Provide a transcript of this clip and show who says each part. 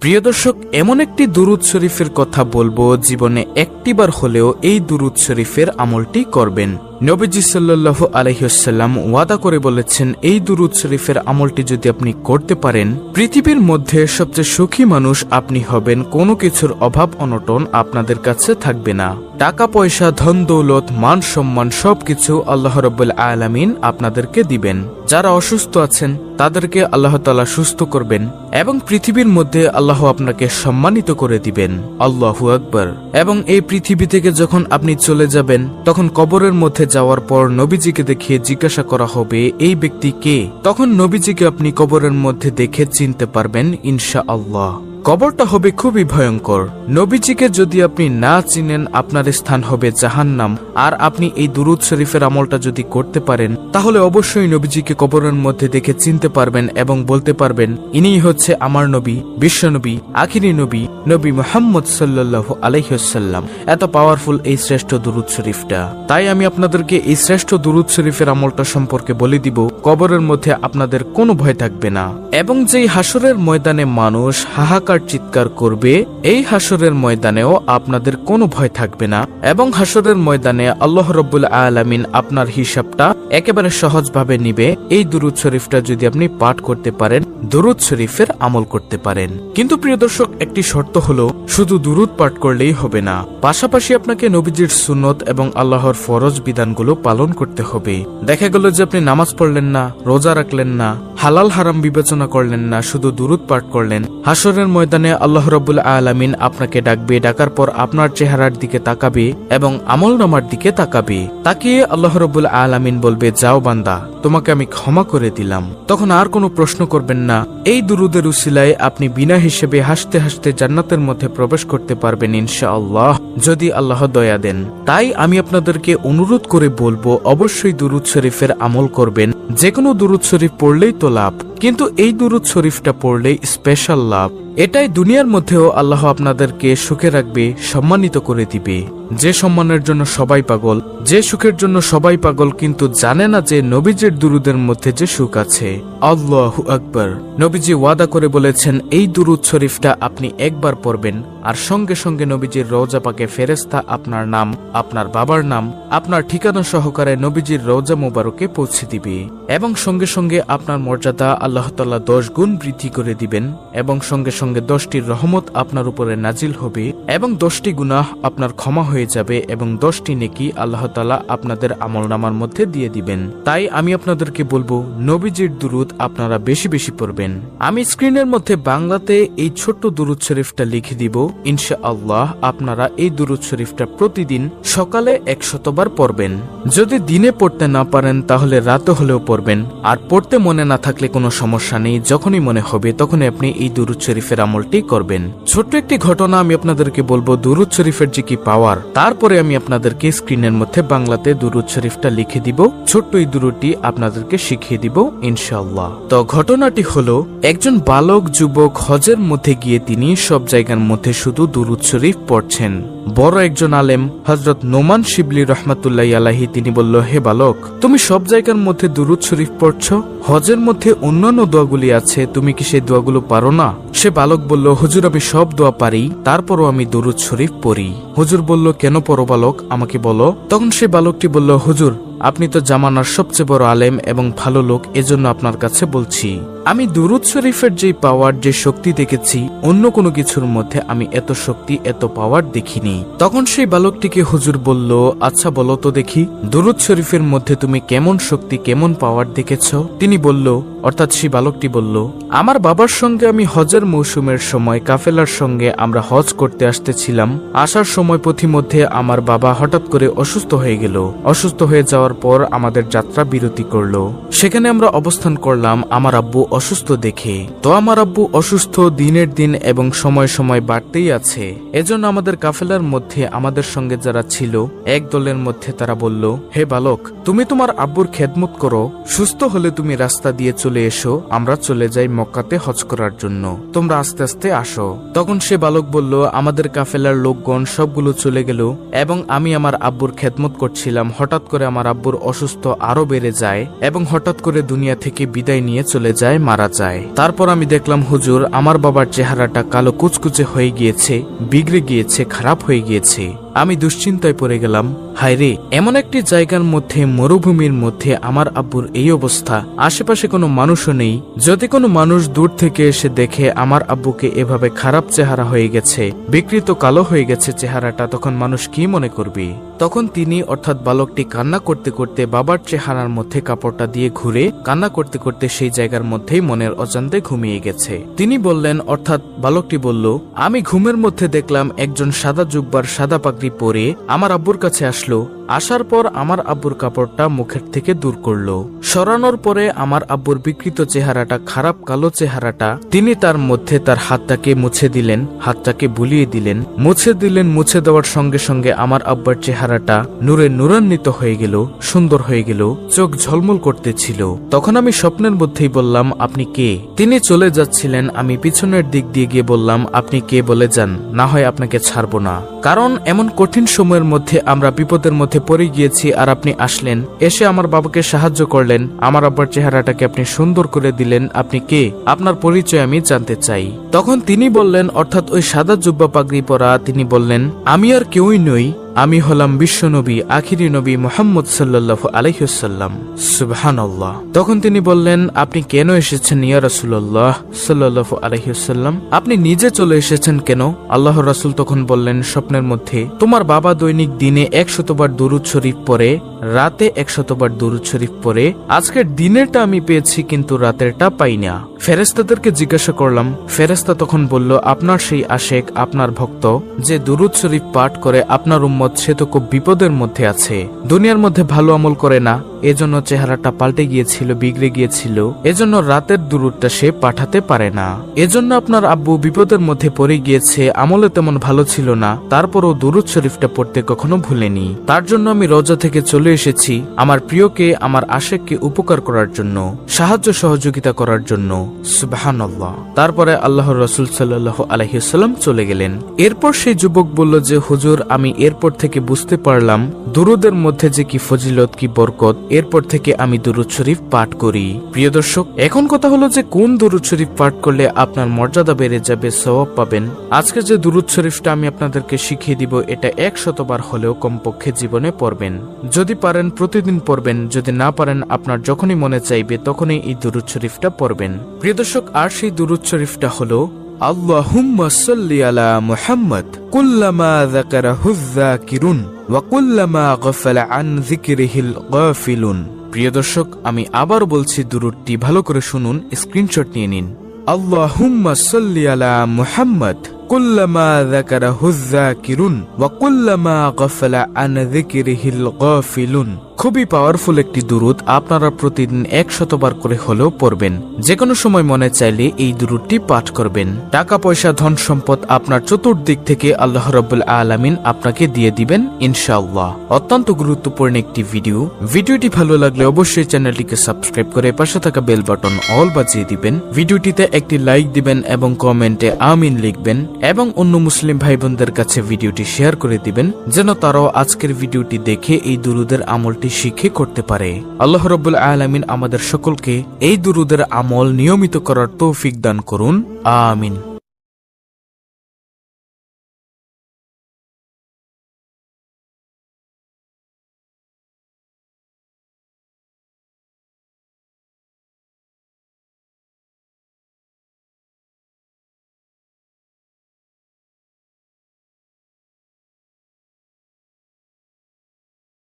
Speaker 1: প্রিয় দর্শক, এমন একটি দুরুদ শরীফের কথা বলব, জীবনে একটিবার হলেও এই দুরুদ শরীফের আমলটি করবেন। নবীজি সাল্লাল্লাহু আলহিহাল্লাম ওয়াদা করে বলেছেন, এই দুরুদ শরীফের আমলটি যদি আপনি করতে পারেন, পৃথিবীর মধ্যে সবচেয়ে সুখী মানুষ আপনি হবেন, কোনো কিছুর অভাব অনটন আপনাদের কাছে থাকবে না। টাকা, পয়সা, ধন, দৌলত, মান সম্মান সবকিছু আল্লাহ রব্বুল আলামিন আপনাদেরকে দিবেন। যারা অসুস্থ আছেন, তাদেরকে আল্লাহ তালা সুস্থ করবেন এবং পৃথিবীর মধ্যে আল্লাহ আপনাকে সম্মানিত করে দিবেন। আল্লাহু আকবর। এবং এই পৃথিবী থেকে যখন আপনি চলে যাবেন, তখন কবরের মধ্যে যাওয়ার পর নবীজিকে দেখে জিজ্ঞাসা করা হবে, এই ব্যক্তি কে? তখন নবীজিকে আপনি কবরের মধ্যে দেখে চিনতে পারবেন ইনশা আল্লাহ কবরটা হবে খুবই ভয়ঙ্কর। নবীজিকে যদি আপনি না চিনেন, আপনার স্থান হবে জাহান্নাম। আর আপনি এই দুরুদ শরীফের আমলটা যদি করতে পারেন, তাহলে অবশ্যই নবীজিকে কবরের মধ্যে দেখে চিনতে পারবেন এবং বলতে পারবেন, ইনিই হচ্ছে আমার নবী বিশ্বনবী আখিরি নবী নবী মোহাম্মদ সাল্লাল্লাহু আলহ্লাম এত পাওয়ারফুল এই শ্রেষ্ঠ দুরুদ শরীফটা। তাই আমি আপনাদেরকে এই শ্রেষ্ঠ দুরুদ শরীফের আমলটা সম্পর্কে বলে দিব, কবরের মধ্যে আপনাদের কোনো ভয় থাকবে না। এবং যেই হাসরের ময়দানে মানুষ হাহাকার চিৎকার করবে, এই হাসরের ময়দানেও আপনাদের কোনো ভয় থাকবে না, এবং হাসরের ময়দানে আল্লাহ রব্বুল আলামিন আপনার হিসাবটা একেবারে সহজভাবে নিবে। এই দুরুদ শরীফটা যদি আপনি পাঠ করতে পারেন, দুরুদ শরীফের আমল করতে পারেন। কিন্তু প্রিয় দর্শক, একটি শর্ত হলো, শুধু দুরুদ পাঠ করলেই হবে না। পাশাপাশি আপনাকে নবীজির সুন্নত এবং আল্লাহর ফরজ বিধানগুলো পালন করতে হবে। দেখা গেল যে আপনি নামাজ পড়লেন না, রোজা রাখলেন না, হালাল হারাম বিবেচনা করলেন না, শুধু দুরুদ পাঠ করলেন। হাসরের ময়দানে আল্লাহ রবুল আলামিন আপনাকে ডাকবে, ডাকার পর আপনার চেহারার দিকে তাকাবে এবং আমল নামার দিকে তাকাবে। তাকিয়ে আল্লাহ রবুল আলামিন বলবে যাও বান্দা, তোমাকে আমি ক্ষমা করে দিলাম। তখন আর কোনো প্রশ্ন করবেন না। এই দুরুদের উসিলায় আপনি বিনা হিসেবে হাসতে হাসতে জান্নাতের মধ্যে প্রবেশ করতে পারবেন, ইনশাআল্লাহ, যদি আল্লাহ দয়া দেন। তাই আমি আপনাদেরকে অনুরোধ করে বলব, অবশ্যই দুরুদ শরীফের আমল করবেন। যে কোনো দুরুদ শরীফ পড়লেই তো লাভ। কিন্তু এই দুরুদ শরীফটা পড়লে স্পেশাল লাভ। এটাই দুনিয়ার মধ্যেও আল্লাহ আপনাদেরকে সুখে রাখবে, সম্মানিত করে দিবে। যে সম্মানের জন্য সবাই পাগল, যে সুখের জন্য সবাই পাগল কিন্তু জানে না যে নবীজির দুরুদের মধ্যে যে সুখ আছে। আল্লাহ আকবর। নবীজি ওয়াদা করে বলেছেন, এই দুরুদ শরীফটা আপনি একবার পড়বেন আর সঙ্গে সঙ্গে নবীজির রওজা পাকে ফেরেস্তা আপনার নাম, আপনার বাবার নাম, আপনার ঠিকানা সহকারে নবীজির রওজা মোবারকে পৌঁছে দিবে। এবং সঙ্গে সঙ্গে আপনার মর্যাদা আল্লাহ তাল্লাহ দশ গুণ বৃদ্ধি করে দিবেন এবং সঙ্গে সঙ্গে দশটি রহমত আপনার উপরে নাজিল হবে এবং দশটি গুনাহ আপনার ক্ষমা হয়ে যাবে এবং দশটি নেকি আল্লাহ তালা আপনাদের আমল নামার মধ্যে দিয়ে দিবেন। তাই আমি আপনাদেরকে বলব, নবীজির দুরুদ আপনারা বেশি বেশি পড়বেন। আমি স্ক্রিনের মধ্যে বাংলাতে এই ছোট্ট দুরুদ শরীফটা লিখে দিব ইনশা আল্লাহ আপনারা এই দুরুদ শরীফটা প্রতিদিন সকালে একশতবার পড়বেন। যদি দিনে পড়তে না পারেন, তাহলে রাতে হলেও পড়বেন। আর পড়তে মনে না থাকলে কোনো সমস্যা নেই, যখনই মনে হবে তখনই আপনি এই দুরুদ শরীফের আমলটি করবেন। ছোট্ট একটি ঘটনা আমি আপনাদেরকে বলব, দুরুদ শরীফের যে কি পাওয়ার, তারপরে আমি আপনাদেরকে স্ক্রিনের মধ্যে বাংলাতে দুরুদ শরীফটা লিখে দিব। ছোট্ট এই দুরুটি আপনাদেরকে শিখিয়ে দিব ইনশাল্লাহ তো ঘটনাটি হলো, একজন বালক যুবক হজের মধ্যে গিয়ে তিনি সব জায়গার মধ্যে শুধু দুরুদ শরীফ পড়ছেন। বড় একজন আলেম হজরত নোমান শিবলি রহমাতুল্লাহ আলাহি তিনি বলল, হে বালক, তুমি সব জায়গার মধ্যে দুরুদ শরীফ পড়ছ? হজের মধ্যে অন্যান্য দোয়াগুলি আছে, তুমি কি সেই দোয়াগুলো পারো না? সে বালক বলল, হুজুর, আমি সব দোয়া পারি, তারপরও আমি দুরুদ শরীফ পড়ি। হুজুর বলল, কেন পড়ো বালক, আমাকে বলো? তখন সে বালকটি বলল, হুজুর আপনি তো জামানার সবচেয়ে বড় আলেম এবং ভালো লোক, এজন্য আপনার কাছে বলছি, আমি দুরুদ শরীফের যে পাওয়ার যে শক্তি দেখেছি, অন্য কোনো কিছুর মধ্যে আমি এত শক্তি, এত পাওয়ার দেখিনি। তখন সেই বালকটিকে হুজুর বলল আচ্ছা বলো তো দেখি, দুরুদ শরীফের মধ্যে তুমি কেমন শক্তি, কেমন পাওয়ার দেখেছ? তিনি বলল, অর্থাৎ সেই বালকটি বলল, আমার বাবার সঙ্গে আমি হজের মৌসুমের সময়, কাফেলার সঙ্গে আমরা হজ করতে আসতেছিলাম। আসার সময় পথিমধ্যে আমার বাবা হঠাৎ করে অসুস্থ হয়ে গেল। অসুস্থ হয়ে যাওয়ার পর আমাদের যাত্রা বিরতি করল। সেখানে আমরা অবস্থান করলাম আমার আব্বু অসুস্থ দেখে। তো আমার আব্বু অসুস্থ দিনের দিন এবং সময় সময় বাড়তেই আছে। এজন্য আমাদের কাফেলার মধ্যে আমাদের সঙ্গে যারা ছিল, এক দলের মধ্যে তারা বলল, হে বালক, তুমি তোমার আব্বুর খেদমত করো। সুস্থ হলে তুমি রাস্তা দিয়ে চলে এসো। আমরা চলে যাই মক্কাতে হজ করার জন্য। তোমরা আস্তে আস্তে আসো। তখন সে বালক বলল, আমাদের কাফেলার লোকগণ সবগুলো চলে গেল এবং আমি আমার আব্বুর খেদমত করছিলাম। হঠাৎ করে আমার আব্বুর অসুস্থ আরও বেড়ে যায় এবং হঠাৎ করে দুনিয়া থেকে বিদায় নিয়ে চলে যায়, মারা যায়। তারপর আমি দেখলাম, হুজুর, আমার বাবার চেহারাটা কালো কুচকুচে হয়ে গিয়েছে, বিগড়ে গিয়েছে, খারাপ হয়ে গিয়েছে। আমি দুশ্চিন্তায় পড়ে গেলাম হায়রে এমন একটি জায়গার মধ্যে, মরুভূমির মধ্যে আমার আব্বুর এই অবস্থা। আশেপাশে কোনো মানুষও নেই। যদি কোনো মানুষ দূর থেকে এসে দেখে আমার আব্বুকে এভাবে খারাপ চেহারা হয়ে গেছে, বিকৃত কালো হয়ে গেছে চেহারাটা, তখন মানুষ কি মনে করবে? তখন তিনি অর্থাৎ বালকটি কান্না করতে করতে বাবার চেহারার মধ্যে কাপড়টা দিয়ে ঘুরে কান্না করতে করতে সেই জায়গার মধ্যেই মনের অজান্তে ঘুমিয়ে গেছে। তিনি বললেন, অর্থাৎ বালকটি বলল, আমি ঘুমের মধ্যে দেখলাম একজন সাদা জুব্বার সাদা পাগড়ি পরে আমার আব্বুর কাছে আসলো, আসার পর আমার আব্বুর কাপড়টা মুখের থেকে দূর করল। সরানোর পরে আমার আব্বুর বিকৃত চেহারাটা, খারাপ কালো চেহারাটা, তিনি তার মধ্যে তার হাতটাকে মুছে দিলেন, হাতটাকে বুলিয়ে দিলেন, মুছে দিলেন, মুছে দেওয়ার সঙ্গে সঙ্গে আমার আব্বার চেহারাটা নূরে নূরান্বিত হয়ে গেল, সুন্দর হয়ে গেল, চোখ ঝলমল করতেছিল। তখন আমি স্বপ্নের মধ্যেই বললাম, আপনি কে? তিনি চলে যাচ্ছিলেন, আমি পিছনের দিক দিয়ে গিয়ে বললাম, আপনি কে বলে যান? না হয় আপনাকে ছাড়বো না। কারণ এমন কঠিন সময়ের মধ্যে আমরা বিপদের মধ্যে পড়ে গিয়েছি আর আপনি আসলেন। এসে আমার বাবাকে সাহায্য করলেন। আমার আব্বার চেহারাটাকে আপনি সুন্দর করে দিলেন। আপনি কে? আপনার পরিচয় আমি জানতে চাই। তখন তিনি বললেন, অর্থাৎ ওই সাদা জুব্বা পাগড়ি পরা তিনি বললেন, আমি আর কেউই নই। আমি হলাম বিশ্বনবী আখিরি নবী মোহাম্মদ সাল্লাহ আলহিসাল্লাম সুবহানাল্লাহ। তখন তিনি বললেন, আপনি কেন এসেছেন ইয়া রাসুল্লাহ সাল্লাহ আলহিসাল্লাম আপনি নিজে চলে এসেছেন কেন? আল্লাহ রাসুল তখন বললেন, স্বপ্নের মধ্যে তোমার বাবা দৈনিক দিনে একশতবার দরুদ শরীফ পরে রাতে একশতবার দরুদ শরীফ পরে আজকের দিনেরটা আমি পেয়েছি, কিন্তু রাতেরটা পাই না। ফেরেস্তাদেরকে জিজ্ঞাসা করলাম ফেরেস্তা তখন বলল, আপনার সেই আশেক, আপনার ভক্ত, যে দুরুদ শরীফ পাঠ করে আপনার উম্মত সে তো খুব বিপদের মধ্যে আছে। দুনিয়ার মধ্যে ভালো আমল করে না। এজন্য চেহারাটা পাল্টে গিয়েছিল, বিগড়ে গিয়েছিল। এজন্য রাতের দুরুদটা সে পাঠাতে পারে না। এজন্য আপনার আব্বু বিপদের মধ্যে পড়ে গিয়েছে আমলে তেমন ভালো ছিল না। তারপরও দুরুদ শরীফটা পড়তে কখনো ভুলেনি। তার জন্য আমি রজা থেকে চলে এসেছি, আমার প্রিয়কে, আমার আশেককে উপকার করার জন্য, সাহায্য সহযোগিতা করার জন্য। সুবাহান্লাহ তারপরে আল্লাহর রসুল সাল্লাহ আলহিসাল্লাম চলে গেলেন। এরপর সেই যুবক বলল যে, হুজুর, আমি এরপর থেকে বুঝতে পারলাম, দুরুদের মধ্যে যে কি ফজিলত, কি বরকত এরপর থেকে আমি দুরুদ শরীফ পাঠ করি। প্রিয় দর্শক, এখন কথা হলো যে কোন দুরুদ শরীফ পাঠ করলে আপনার মর্যাদা বেড়ে যাবে সবাব পাবেন। আজকে যে দুরুদ শরীফটা আমি আপনাদেরকে শিখিয়ে দিব, এটা এক শতবার হলেও কমপক্ষে জীবনে পড়বেন। যদি পারেন, প্রতিদিন পড়বেন। যদি না পারেন, আপনার যখনই মনে চাইবে, তখনই এই দুরুদ শরীফটা পড়বেন। প্রিয় দর্শক, আর সেই দুরুদ শরীফটা হলো আল্লাহ সাল্লি আলা মুহাম্মদ, কুল্লামা যাকারাহু যাকিরুন ওয়াকুল্লামা গফালা আন জিকিরিহিল গফিলুন প্রিয় দর্শক, আমি আবার বলছি দুরুদটি ভালো করে শুনুন, স্ক্রিনশট নিয়ে নিন। আল্লাহুম্মা সাল্লি আলা মুহাম্মদ, কুল্লামা যাকারাহু যাকিরুন ওয়াকুল্লামা গফালা আন যিকরিহিল গাফিলুন। খুবই পাওয়ারফুল একটি দুরুদ আপনারা প্রতিদিন এক শতবার করে হলেও পড়বেন। যে কোনো সময় মনে চাইলে এই দুরুদটি পাঠ করবেন। টাকা পয়সা, ধন সম্পদ আপনার চতুর্দিক থেকে আল্লাহ রব্বুল আলামিন আপনাকে দিয়ে দিবেন, ইনশাআল্লাহ। অত্যন্ত গুরুত্বপূর্ণ একটি ভিডিও ভিডিওটি ভালো লাগলে অবশ্যই চ্যানেলটিকে সাবস্ক্রাইব করে পাশে থাকা বেল বাটন অল বাজিয়ে দিবেন। ভিডিওটিতে একটি লাইক দিবেন এবং কমেন্টে আমিন লিখবেন এবং অন্য মুসলিম ভাই বোনদের কাছে ভিডিওটি শেয়ার করে দিবেন, যেন তারাও আজকের ভিডিওটি দেখে এই দুরুদের আমলটি শিখে করতে পারে। আল্লাহ রব্বুল আলমিন আমাদের সকলকে এই দুরুদের আমল নিয়মিত করার তৌফিক দান করুন। আমিন।